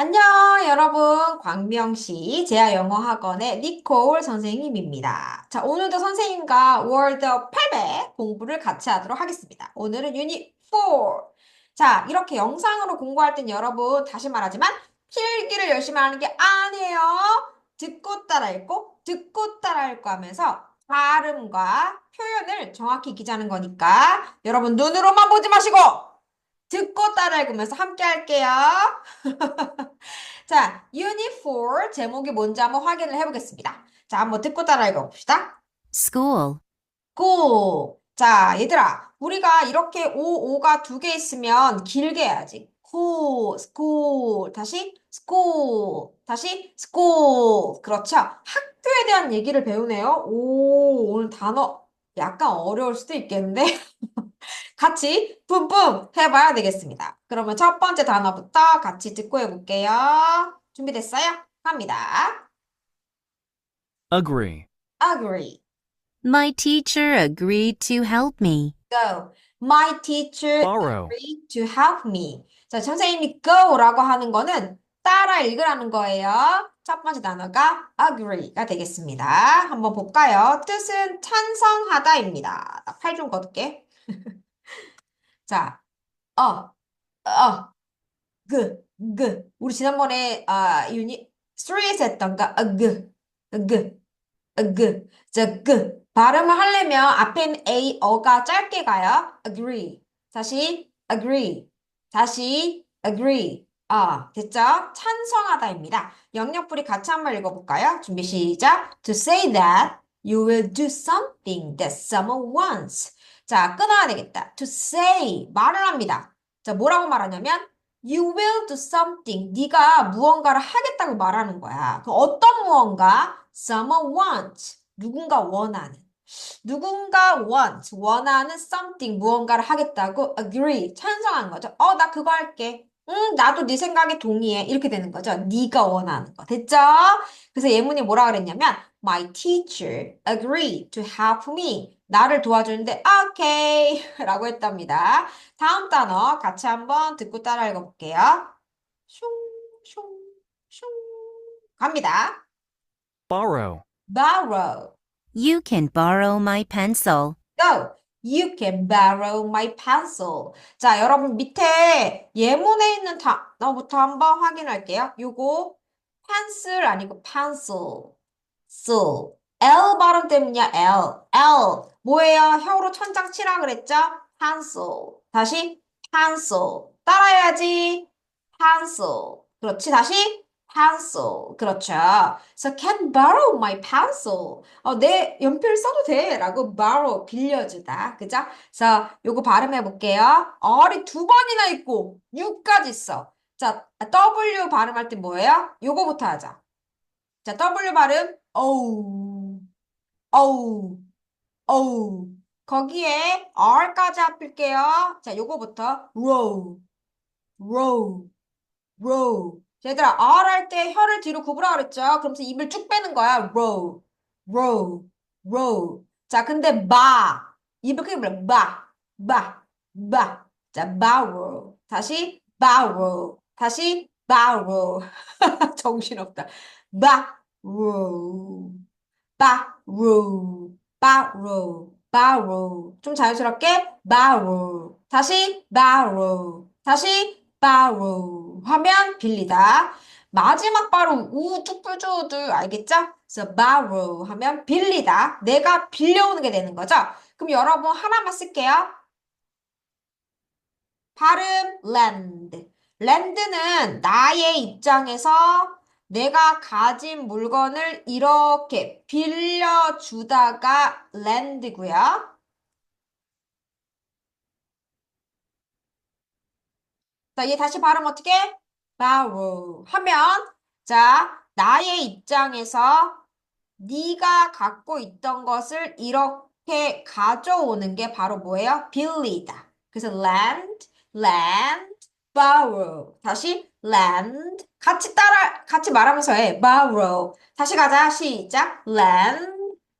안녕, 여러분. 광명시 제아영어학원의 니콜 선생님입니다. 자, 오늘도 선생님과 월드 800 공부를 같이 하도록 하겠습니다. 오늘은 유닛 4. 자, 이렇게 영상으로 공부할 땐 여러분, 다시 말하지만, 필기를 열심히 하는 게 아니에요. 듣고 따라 읽고, 듣고 따라 읽고 하면서 발음과 표현을 정확히 기자는 거니까, 여러분, 눈으로만 보지 마시고, 듣고 따라 읽으면서 함께 할게요. 자, Unit 4 제목이 뭔지 한번 확인을 해보겠습니다. 자, 한번 듣고 따라 읽어봅시다. school, 고. 자, 얘들아, 우리가 이렇게 오, 오가 두 개 있으면 길게 해야지. 고, school. 다시 school. 다시 school. 그렇죠? 학교에 대한 얘기를 배우네요. 오, 오늘 단어 약간 어려울 수도 있겠는데. 같이 뿜뿜 해봐야 되겠습니다. 그러면 첫 번째 단어부터 같이 듣고 해볼게요. 준비됐어요? 갑니다. Agree. Agree. my teacher agreed to help me. Go. My teacher Borrow. agreed to help me. 자, 선생님이 go라고 하는 거는 따라 읽으라는 거예요. 첫 번째 단어가 agree가 되겠습니다. 한번 볼까요? 뜻은 찬성하다입니다. 팔좀 걷을게. 자, 어, 어, 그, 그. 우리 지난번에 아, 유닛 3에서 했던 거, 어, 그, 어, 그, 어, 그. 자, 그. 발음을 하려면 있는 A, 어가 짧게 가요. agree. 다시 agree. 다시 agree. 아, 됐죠? 찬성하다입니다. 영역풀이 같이 한번 읽어볼까요? 준비 시작. To say that you will do something that someone wants. 자, 끊어야 되겠다. To say 말을 합니다. 자, 뭐라고 말하냐면 you will do something. 네가 무언가를 하겠다고 말하는 거야. 그 어떤 무언가? Someone wants. 누군가 원하는. 누군가 wants. 원하는 something. 무언가를 하겠다고 agree. 찬성하는 거죠. 어, 나 그거 할게. 응, 나도 네 생각에 동의해. 이렇게 되는 거죠. 네가 원하는 거. 됐죠? 그래서 예문이 뭐라 그랬냐면 My teacher agreed to help me. 나를 도와주는데 오케이 라고 했답니다. 다음 단어 같이 한번 듣고 따라 읽어볼게요. 슝, 슝, 슝. 갑니다. Borrow. borrow. You can borrow my pencil. Go. You can borrow my pencil. 자, 여러분 밑에 예문에 있는 단어부터 한번 확인할게요. 요거 pencil 아니고 pencil. sul. L 발음 때문이야, L. L. 뭐예요? 혀로 천장 치라 그랬죠? pencil. 다시 pencil. 따라해야지. pencil. 그렇지, 다시 pencil. 그렇죠. So can borrow my pencil. 어, 내 연필 써도 돼. 라고 borrow, 빌려주다. 그죠? 그래서 요거 발음해 볼게요. 어리 두 번이나 있고, U까지 있어. 자, W 발음할 때 뭐예요? 요거부터 하자. 자, W 발음, 어우, 어우, 어우. 거기에 R까지 합할게요. 자, 요거부터 row, row, row. 얘들아, R 할 때 혀를 뒤로 구부라 그랬죠? 그러면서 입을 쭉 빼는 거야. row, row, row. 자, 근데 바. 입을 크게 불러. 바, 바, 바. 자, borrow. 다시 borrow. 다시 borrow. 정신없다. borrow. borrow. Borrow. borrow. 좀 자연스럽게 borrow. 다시 borrow. 다시 borrow 하면 빌리다. 마지막 바로 우뚝불주들 알겠죠? 그래서 borrow 하면 빌리다. 내가 빌려오는 게 되는 거죠. 그럼 여러분 하나만 쓸게요. 발음 lend. lend는 나의 입장에서 내가 가진 물건을 이렇게 빌려주다가 lend고요. 자, 얘 다시 발음 어떻게? borrow 하면 자, 나의 입장에서 네가 갖고 있던 것을 이렇게 가져오는 게 바로 뭐예요? 빌리다. 그래서 lend, lend, borrow. 다시 lend. 같이 따라 같이 말하면서 해. borrow. 다시 가자. 시작. lend,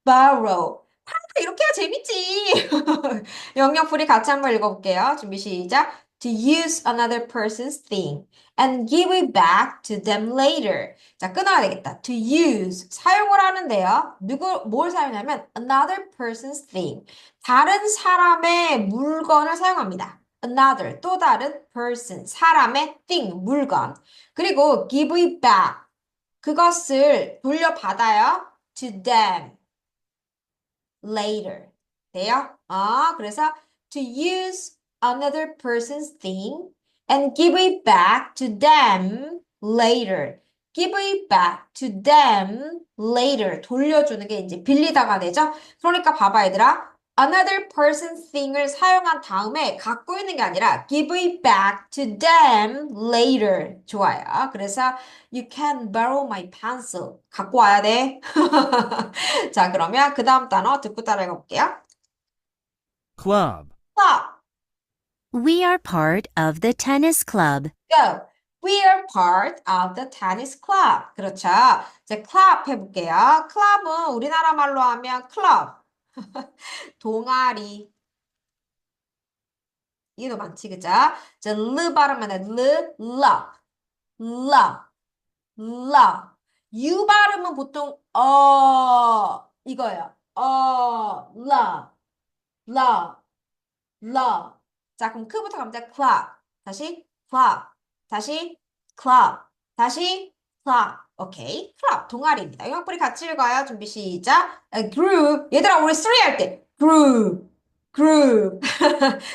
borrow. 하나 이렇게 해야 재밌지. 영역풀이 같이 한번 읽어볼게요. 준비 시작. to use another person's thing and give it back to them later. 자, 끊어야 되겠다. To use, 사용을 하는데요. 누구, 뭘 사용하냐면 another person's thing. 다른 사람의 물건을 사용합니다. Another, 또 다른 person, 사람의 thing, 물건. 그리고 give it back. 그것을 돌려받아요. to them later. 돼요? 아, 그래서 to use another person's thing and give it back to them later. give it back to them later. 돌려주는 게 이제 빌리다가 되죠? 그러니까 봐봐, 얘들아. Another person's thing을 사용한 다음에 갖고 있는 게 아니라 give it back to them later. 좋아요. 그래서 you can borrow my pencil. 갖고 와야 돼. 자, 그러면 그 다음 단어 듣고 따라해 볼게요. club, club. We are part of the tennis club. go. We are part of the tennis club. 그렇죠. 이제 club 해볼게요. club은 우리나라 말로 하면 club. 동아리. 이게 더 많지, 그죠? 이제 르 발음만 해. 르, love. love. love. 유 발음은 보통 어 이거예요. 어 love. love. love. 자, 그럼 크부터 갑니다. club. 다시 club. 다시 club. 다시 club. 오케이. club. 동아리입니다. 영역불이 같이 읽어요. 준비 시작. Group. 얘들아, 우리 three 할 때. group. group.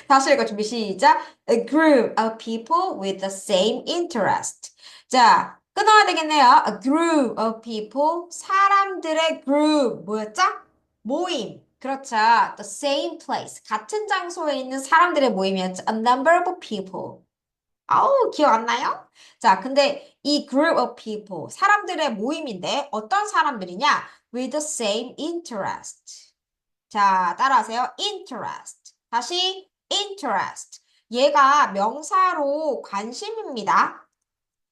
다시 읽어. 준비 시작. A group of people with the same interest. 자, 끊어야 되겠네요. A group of people. 사람들의 group. 뭐였죠? 모임. 그렇죠. The same place. 같은 장소에 있는 사람들의 모임이었죠. A number of people. 아우, 기억 안 나요? 자, 근데 이 group of people, 사람들의 모임인데 어떤 사람들이냐? With the same interest. 자, 따라하세요. interest. 다시 interest. 얘가 명사로 관심입니다.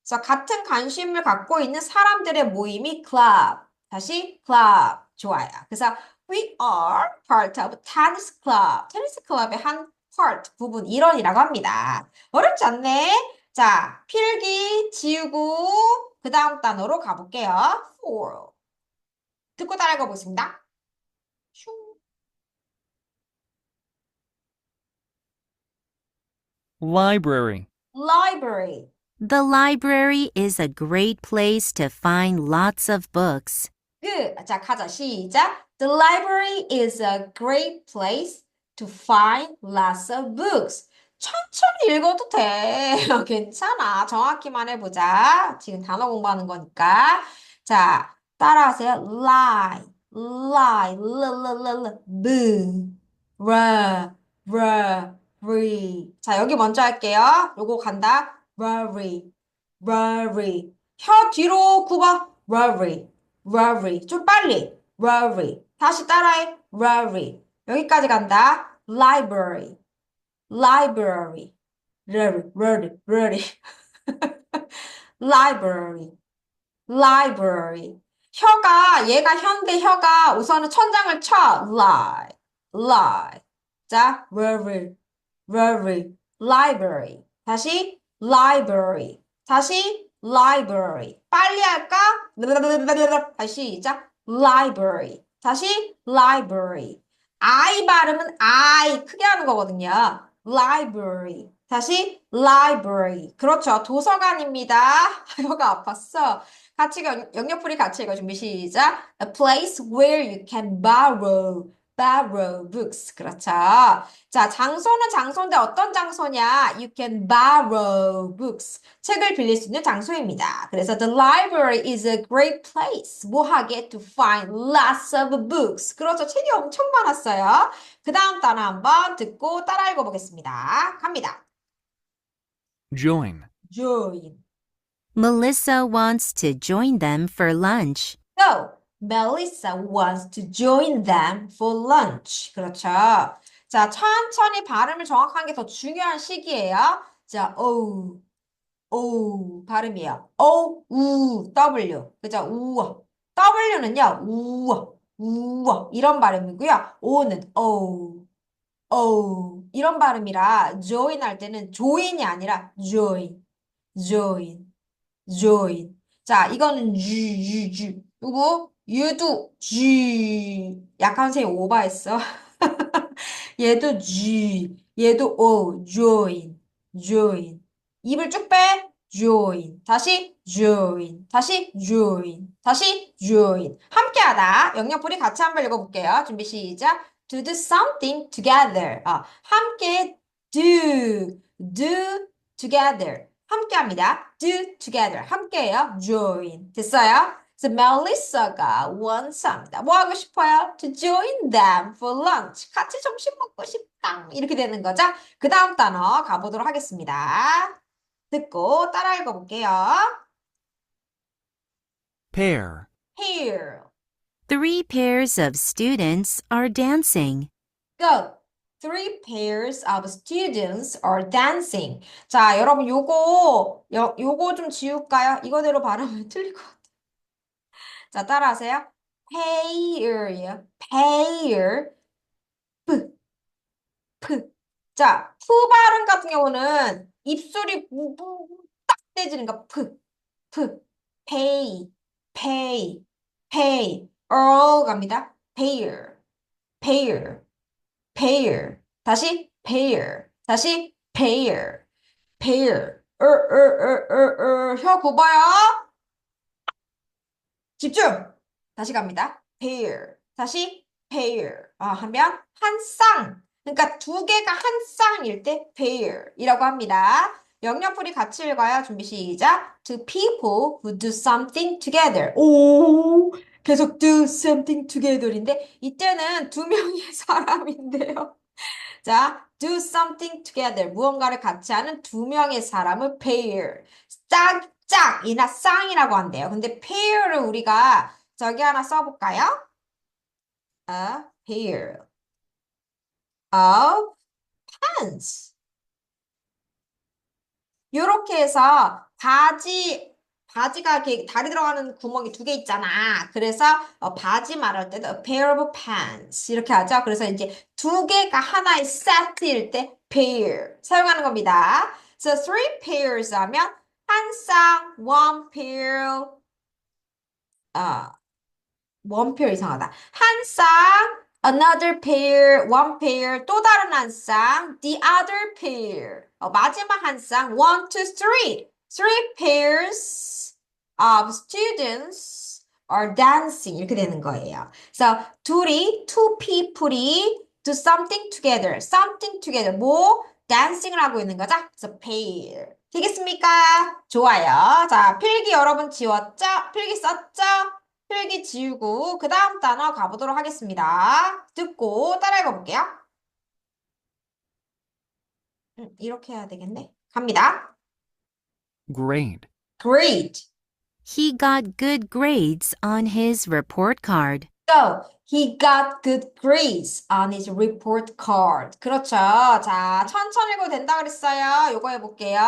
그래서 같은 관심을 갖고 있는 사람들의 모임이 club. 다시 club. 좋아요. 그래서 we are part of tennis club. 테니스 클럽의 한 part, 부분, 일원이라고 합니다. 어렵지 않네? 자, 필기 지우고 그 다음 단어로 가볼게요. for. 듣고 따라가 보겠습니다. 슝. library, library. The library is a great place to find lots of books. good. 자, 가자. 시작. The library is a great place to find lots of books. 천천히 읽어도 돼. 괜찮아. 정확히만 해보자. 지금 단어 공부하는 거니까. 자, 따라하세요. lie, lie, l, b, r, r, r. 자, 여기 먼저 할게요. 요거 간다. worry, worry. 혀 뒤로 굽어. worry, worry. 좀 빨리. worry. 다시 따라해. worry. 여기까지 간다. Library, library. really, really. library, library. 혀가 얘가 혀인데 혀가 우선은 천장을 쳐. lie, lie. 자, very, very. library. 다시 library. 다시 library. 빨리 할까? 다시 시작. library. 다시 library. I 발음은 I 크게 하는 거거든요. library. 다시 library. 그렇죠. 도서관입니다. 혀가 아팠어. 같이 영- 영역풀이 같이 읽어 준비 시작. A place where you can borrow, borrow books. 그렇죠. 자, 장소는 장소인데 어떤 장소냐? You can borrow books. 책을 빌릴 수 있는 장소입니다. 그래서 the library is a great place. 뭐하게? To find lots of books. 그렇죠. 책이 엄청 많았어요. 그 다음 단어 한번 듣고 따라 읽어보겠습니다. 갑니다. join, join. Melissa wants to join them for lunch. So, Melissa wants to join them for lunch. 그렇죠. 자, 천천히 발음을 정확한 게 더 중요한 시기예요. 자, O, O 발음이에요. O, U, W. 그죠? 우. W는요, 우, 우 이런 발음이고요. O는 O, O. 이런 발음이라 join 할 때는 join이 아니라 join, join, join. 자, 이거는 유, 유, 유. 요거 얘도 G. 약한 세 오버했어. 얘도 G. 얘도 O. join, join. 입을 쭉 빼. join. 다시 join. 다시 join. 다시 join. 함께하다. 영역풀이 같이 한번 읽어볼게요. 준비 시작. To do something together. 아, 함께 do. do together. 함께합니다. do together. 함께해요. join. 됐어요? 그래서 멜리사가 원수합니다. 뭐 하고 싶어요? To join them for lunch. 같이 점심 먹고 싶다. 이렇게 되는 거죠. 그 다음 단어 가보도록 하겠습니다. 듣고 따라 읽어볼게요. pair, Here. Three pairs of students are dancing. Go. Three pairs of students are dancing. 자, 여러분 요거 요, 요거 좀 지울까요? 이거대로 발음을 틀릴 것 같아요. 자, 따라하세요. pair, pair, p, p. 자, 푸 발음 같은 경우는 입술이 딱 떼지니까 p, p, pay, pay, pay. 어 갑니다. pair, pair. pair. 다시 pair. 다시 pair. 어, 어, 어, 어, 어. 혀 굽어요. 집중. 다시 갑니다. pair. 다시 pair. 아, 하면 한 쌍. 그러니까 두 개가 한 쌍일 때 pair이라고 합니다. 영역풀이 같이 읽어요. 준비 시작. To people who do something together. 오, 계속 do something together인데 이때는 두 명의 사람인데요. 자, do something together. 무언가를 같이 하는 두 명의 사람을 pair. 짝, 짝이나 쌍이라고 한대요. 근데 pair를 우리가 저기 하나 써볼까요? A pair of pants. 요렇게 해서 바지, 바지가 이렇게 다리 들어가는 구멍이 두 개 있잖아. 그래서 어, 바지 말할 때도 a pair of pants 이렇게 하죠. 그래서 이제 두 개가 하나의 세트일 때 pair 사용하는 겁니다. So three pairs 하면 한 쌍, one pair, 아, one pair 이상하다. 한 쌍, another pair, one pair, 또 다른 한 쌍, the other pair. 어, 마지막 한 쌍, one, two, three. Three pairs of students are dancing. 이렇게 되는 거예요. 그래서 둘이, two people이 do something together. something together. 뭐? Dancing을 하고 있는 거죠? 그래서 pair. 되겠습니까? 좋아요. 자, 필기 여러분 지웠죠? 필기 썼죠? 필기 지우고 그 다음 단어 가보도록 하겠습니다. 듣고 따라 읽어볼게요. 음, 이렇게 해야 되겠네. 갑니다. grade, Great. He got good grades on his report card. So, he got good grades on his report card. 그렇죠. 자, 천천히 읽어도 된다 그랬어요. 요거 해볼게요.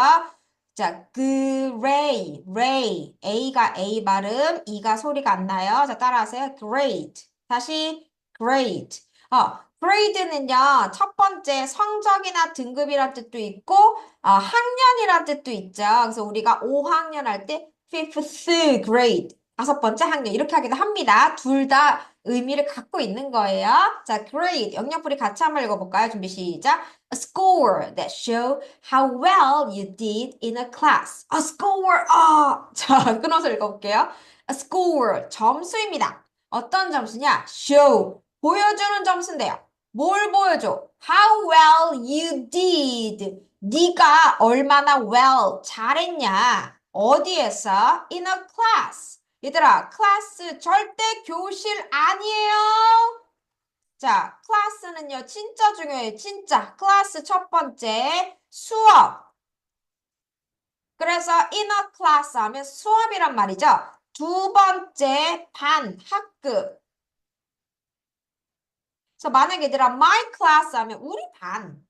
자, gray, ray. A가 A 발음, E가 소리가 안 나요. 자, 따라하세요. Great. 다시, great. 어, grade는요, 첫 번째 성적이나 등급이란 뜻도 있고, 어, 학년이란 뜻도 있죠. 그래서 우리가 5학년 할 때 fifth grade. 다섯 번째 학년 이렇게 하기도 합니다. 둘 다 의미를 갖고 있는 거예요. 자, grade 영역풀이 같이 한번 읽어볼까요? 준비 시작. A score that show how well you did in a class. A score. 아, 자, 끊어서 읽어볼게요. A score 점수입니다. 어떤 점수냐? show 보여주는 점수인데요. 뭘 보여줘? How well you did. 네가 얼마나 well 잘했냐? 어디에서? In a class. 얘들아, 클래스 절대 교실 아니에요. 자, 클래스는요, 진짜 중요해요. 진짜. 클래스 첫 번째, 수업. 그래서 in a class 하면 수업이란 말이죠. 두 번째, 반, 학급. 그래서 만약에 얘들아, my class 하면 우리 반.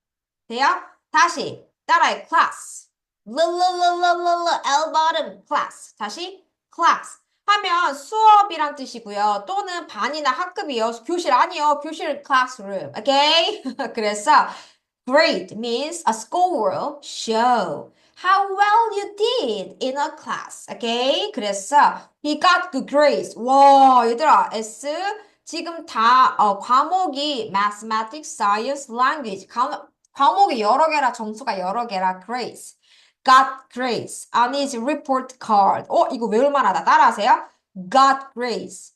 돼요? 다시, 따라해, class. 르르르르르르, L bottom, class. 다시, class. 하면 수업이란 뜻이고요. 또는 반이나 학급이요. 교실 아니요. 교실 classroom. 오케이? 그래서 Grade means a will show how well you did in a class. Okay? 그래서 he got good grades. 와, 얘들아, S 지금 다 어, 과목이 mathematics, science, language 과, 과목이 여러 개라 점수가 여러 개라 grades. Got grades on his report card. 어, 이거 외울 만하다. 따라하세요. got grades.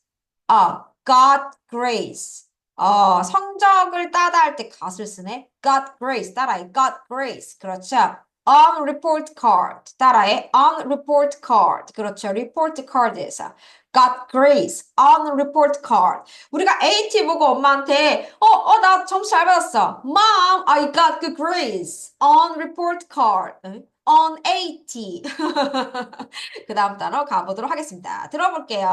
어, got grades. 어, 성적을 따다 할 때 got을 쓰네. got grades. 따라해. got grades. 그렇죠. on report card. 따라해. on report card. 그렇죠. report card에서. got grades on report card. 우리가 AT 보고 엄마한테 어, 어, 나 점수 잘 받았어. Mom, I got good grades on report card. 응? On AT. 그 다음 단어 가보도록 하겠습니다. 들어볼게요.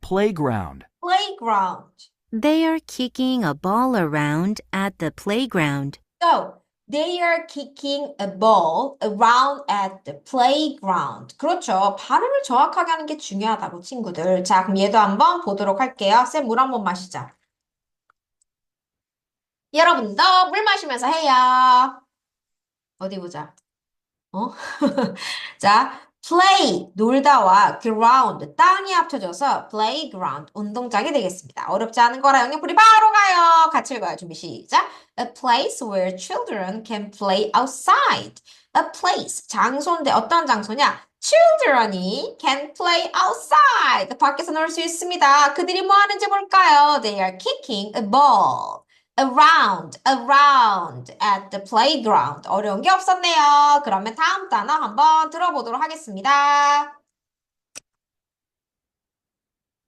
Playground. playground. They are kicking a ball around at the playground. So, they are kicking a ball around at the playground. 그렇죠. 발음을 정확하게 하는 게 중요하다고, 친구들. 자, 그럼 얘도 한번 보도록 할게요. 쌤, 물 한 번 마시자. 여러분도 물 마시면서 해요. 어디 보자. 어? 자, play, 놀다와 ground, 땅이 합쳐져서 playground, 운동장이 되겠습니다. 어렵지 않은 거라 영역풀이 바로 가요. 같이 읽어요. 준비 시작. A place where children can play outside. A place, 장소인데 어떤 장소냐? Children이 can play outside. 밖에서 놀 수 있습니다. 그들이 뭐 하는지 볼까요? They are kicking a ball. around, around at the playground. 어려운 게 없었네요. 그러면 다음 단어 한번 들어보도록 하겠습니다.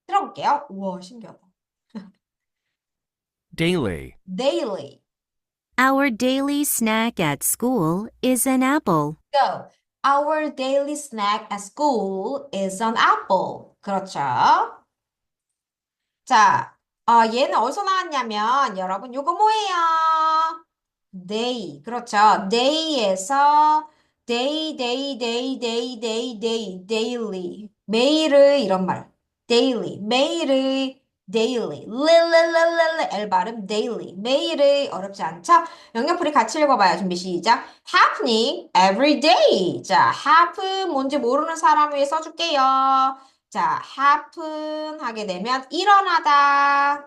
들어볼게요. 우와, 신기하다. Daily. daily. Our daily snack at school is an apple. So, our daily snack at school is an apple. 그렇죠. 자, 어, 얘는 어디서 나왔냐면, 여러분, 요거 뭐예요? day. 그렇죠. day에서 day, day, day, day, day, day, daily. 매일의 이런 말. daily. 매일의 daily. 릴릴릴릴릴 L 발음 daily. 매일의 어렵지 않죠? 영역풀이 같이 읽어봐요. 준비 시작. happening every day. 자, happen 뭔지 모르는 사람 위해 써줄게요. 자, happen 하게 되면 일어나다.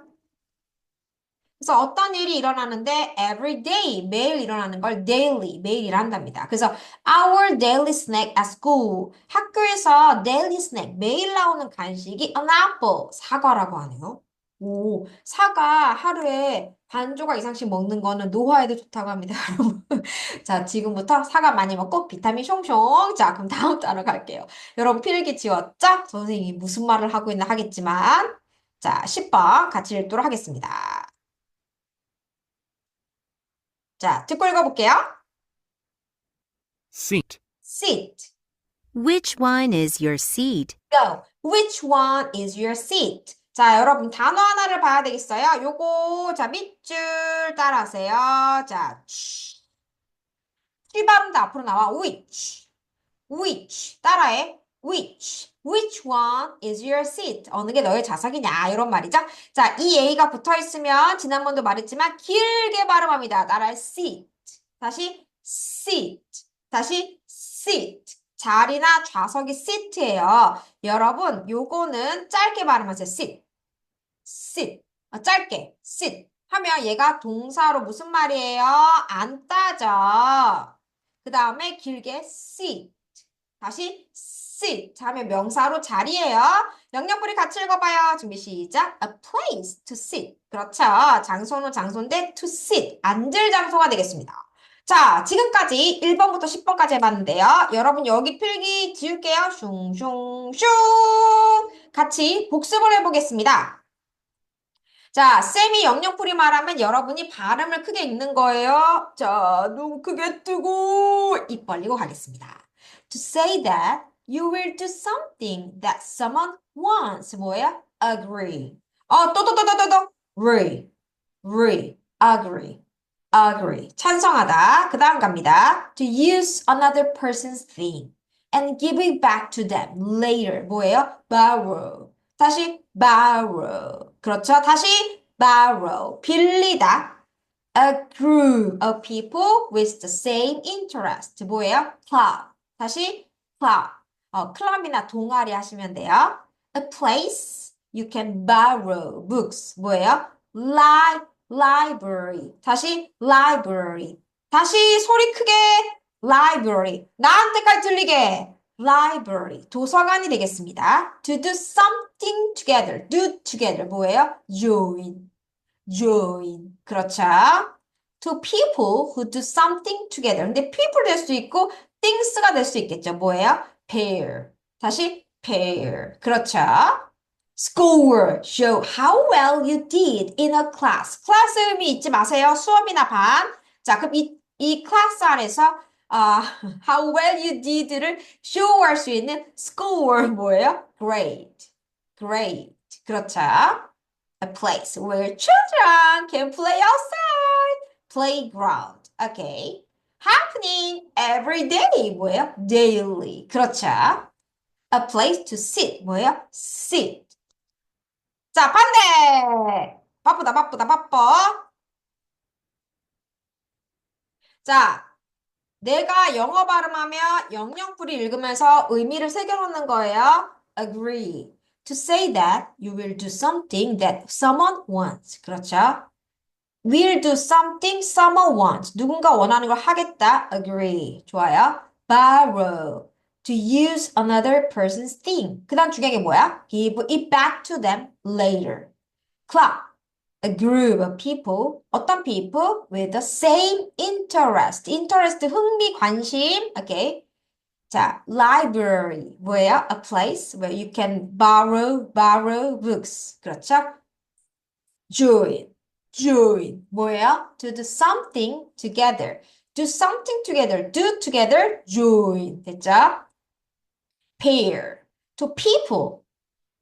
그래서 어떤 일이 일어나는데 every day 매일 일어나는 걸 daily 매일 한답니다. 그래서 our daily snack at school 학교에서 daily snack 매일 나오는 간식이 an apple 사과라고 하네요. 오, 사과 하루에 반 조각 이상씩 먹는 거는 노화에도 좋다고 합니다, 여러분. 자, 지금부터 사과 많이 먹고 비타민 숑숑. 자, 그럼 다음 단어 갈게요. 여러분 필기 지웠죠? 선생님이 무슨 말을 하고 있나 하겠지만. 자, 10번 같이 읽도록 하겠습니다. 자, 듣고 읽어볼게요. Seat. Seat. Which one is your seat? Go. Which one is your seat? 자, 여러분 단어 하나를 봐야 되겠어요. 요거 자 밑줄 따라하세요. 자, 취. 취 발음도 앞으로 나와. which. which. 따라해. which. which one is your seat? 어느 게 너의 좌석이냐? 이런 말이죠. 자, 이 A가 붙어 있으면 지난번도 말했지만 길게 발음합니다. 따라해 seat. 다시 seat. 다시 seat. 자리나 좌석이 seat예요. 여러분, 요거는 짧게 발음하세요. sit. Sit. 어, 짧게 sit. 하면 얘가 동사로 무슨 말이에요? 앉다죠. 그 다음에 길게 sit. 다시 sit. 하면 명사로 자리예요. 영역풀이 같이 읽어봐요. 준비 시작. A place to sit. 그렇죠. 장소는 장소인데 to sit. 앉을 장소가 되겠습니다. 자, 지금까지 1번부터 10번까지 해봤는데요. 여러분 여기 필기 지울게요. 슝슝슝. 같이 복습을 해보겠습니다. 자, 쌤이 영역풀이 말하면 여러분이 발음을 크게 읽는 거예요. 자, 눈 크게 뜨고 입 벌리고 가겠습니다. To say that you will do something that someone wants. 뭐예요? Agree. 어, 또, 또, 또, 또, 또, 또. Re. Re. Agree. agree. 찬성하다. 그 다음 갑니다. To use another person's thing and give it back to them later. 뭐예요? borrow. 다시 borrow. 그렇죠. 다시 borrow, 빌리다. A group of people with the same interest. 뭐예요? club. 다시 club. 어, 클럽이나 동아리 하시면 돼요. A place you can borrow books. 뭐예요? Li library. 다시 library. 다시 소리 크게 library. 나한테까지 들리게 library. 도서관이 되겠습니다. To do something together. Do together. 뭐예요? join. join. 그렇죠? To people who do something together. 근데 people 될 수 있고 things가 될 수 있겠죠. 뭐예요? pair. 다시 pair. 그렇죠? Schoolwork show how well you did in a class. 클래스 의미 잊지 마세요. 수업이나 반. 자, 그럼 이, 이 클래스 안에서 아, how well you did를 show할 수 있는 schoolwork 뭐예요? Great. Great. 그렇죠? A place where children can play outside. Playground. Okay. Happening every day. 뭐예요? Daily. 그렇죠? A place to sit. 뭐예요? Sit. 자, 반대. 바쁘다, 바쁘다, 바빠. 자, 내가 영어 발음하면 영영풀이 읽으면서 의미를 새겨놓는 거예요. Agree. To say that you will do something that someone wants. 그렇죠? Will do something someone wants. 누군가 원하는 걸 하겠다. Agree. 좋아요. Borrow. To use another person's thing. 그 다음 중요한 게 뭐야? Give it back to them later. Club. A group of people. 어떤 people? With the same interest. Interest, 흥미, 관심. Okay. 자, library. 뭐예요? A place where you can borrow, borrow books. 그렇죠? Join. join. 뭐예요? To do something together. Do something together. Do together. Join. 됐죠? pair. To people.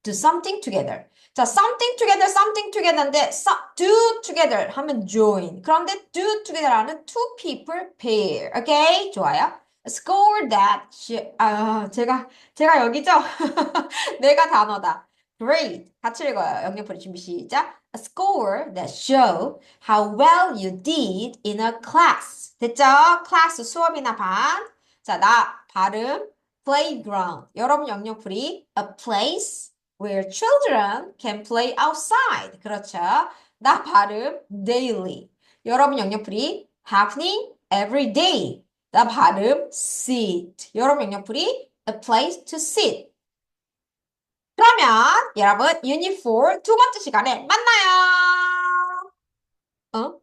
Do something together. 자, something together, something together인데 so, do together 하면 join. 그런데 do together 하는 two people pair. 오케이? 좋아요. Score that. sh- 아, 제가 제가 여기죠? 내가 단어다. Great. 같이 읽어요. 영역풀이 준비 시작. A score that show how well you did in a class. 됐죠? 클래스 수업이나 반. 자, 나 발음 playground. 여러분 영역풀이 a place where children can play outside. 그렇죠? 나 발음 daily. 여러분 영역풀이 happening every day. 나 발음 sit. 여러 명령풀이 a place to sit. 그러면 여러분 유니폼 두 번째 시간에 만나요. 어?